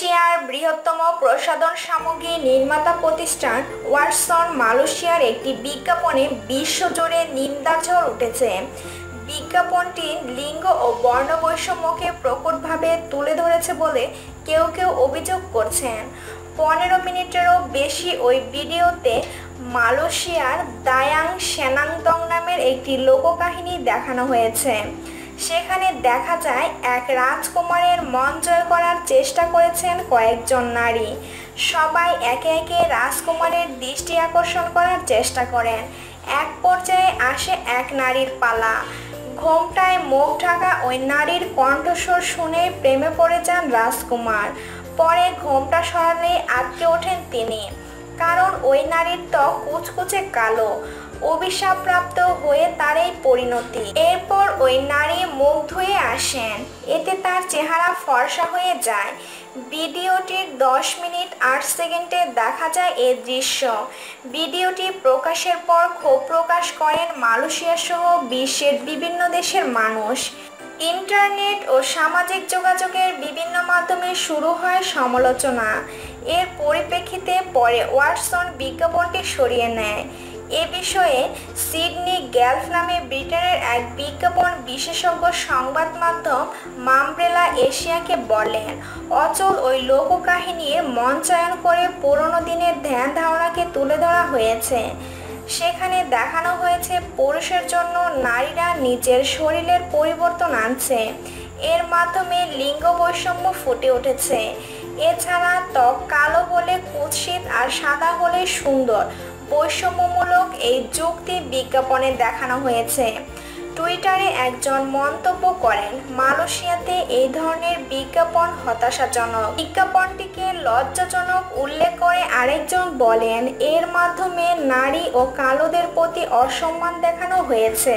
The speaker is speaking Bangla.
এশিয়ার বৃহত্তম প্রসাধন সামগ্রী নির্মাতা প্রতিষ্ঠান ওয়াটসন মালয়েশিয়ার একটি বিজ্ঞাপনে বিশ্বজুড়ে নিন্দার ঝড় উঠেছে। বিজ্ঞাপনটি লিঙ্গ ও বর্ণ বৈষম্যকে প্রকটভাবে তুলে ধরেছে বলে কেউ কেউ অভিযোগ করছেন। পনেরো মিনিটেরও বেশি ওই ভিডিওতে মালয়েশিয়ার দায়াং সেনাংতং নামের একটি লোককাহিনী দেখানো হয়েছে। সেখানে দেখা যায় এক রাজকুমারের মন জয় করার চেষ্টা করেছেন কয়েকজন নারী। সবাই একে একে রাজকুমারের দৃষ্টি আকর্ষণ করার চেষ্টা করেন। এক পর্যায়ে আসে এক নারীর পালা। ঘোমটায় মুখ ঢাকা ওই নারীর কণ্ঠস্বর শুনে প্রেমে পড়ে যান রাজকুমার। পরে ঘোমটা সরালে আটকে ওঠেন তিনি। কারণ ওই নারীর ত্বক কুচকুচে কালো। অভিশাপপ্রাপ্ত হয়ে তার এই পরিণতি। এরপর ওই নারী মুখ ধুয়ে আসেন। এতে তার চেহারা ফর্সা হয়ে যায়। ভিডিওটির দশ মিনিট আট সেকেন্ডে দেখা যায় এ দৃশ্য। ভিডিওটি প্রকাশের পর ক্ষোভ প্রকাশ করেন মালয়েশিয়া সহ বিশ্বের বিভিন্ন দেশের মানুষ। ইন্টারনেট ও সামাজিক যোগাযোগের বিভিন্ন মাধ্যমে শুরু হয় সমালোচনা। এর পরিপ্রেক্ষিতে পরে ওয়াটসন বিজ্ঞাপনটি সরিয়ে নেয়। এ বিষয়ে সিডনি গ্যালফ নামে ব্রিটেনের এক বিজ্ঞাপন বিশেষজ্ঞ সংবাদ মাধ্যম মামব্রেলা এশিয়াকে বলেন, অচল ওই লোককাহিনীর মঞ্চায়ন করে পুরনো দিনের ধ্যান ধারণাকে তুলে ধরা হয়েছে। সেখানে দেখানো হয়েছে পুরুষের জন্য নারীরা নিজের শরীরের পরিবর্তন আনছে। এর মাধ্যমে লিঙ্গ বৈষম্য ফুটে উঠেছে। এছাড়া ত্বক কালো হলে কুৎসিত আর সাদা হলে সুন্দর। বৈষম্যমূলক এই যুক্তি বিজ্ঞাপনে দেখানো হয়েছে। টুইটারে একজন মন্তব্য করেন, মালয়েশিয়াতে এই ধরনের বিজ্ঞাপন হতাশাজনক। বিজ্ঞাপনটিকে লজ্জাজনক উল্লেখ করে আরেকজন বলেন, এর মাধ্যমে নারী ও কালোদের প্রতি অসম্মান দেখানো হয়েছে।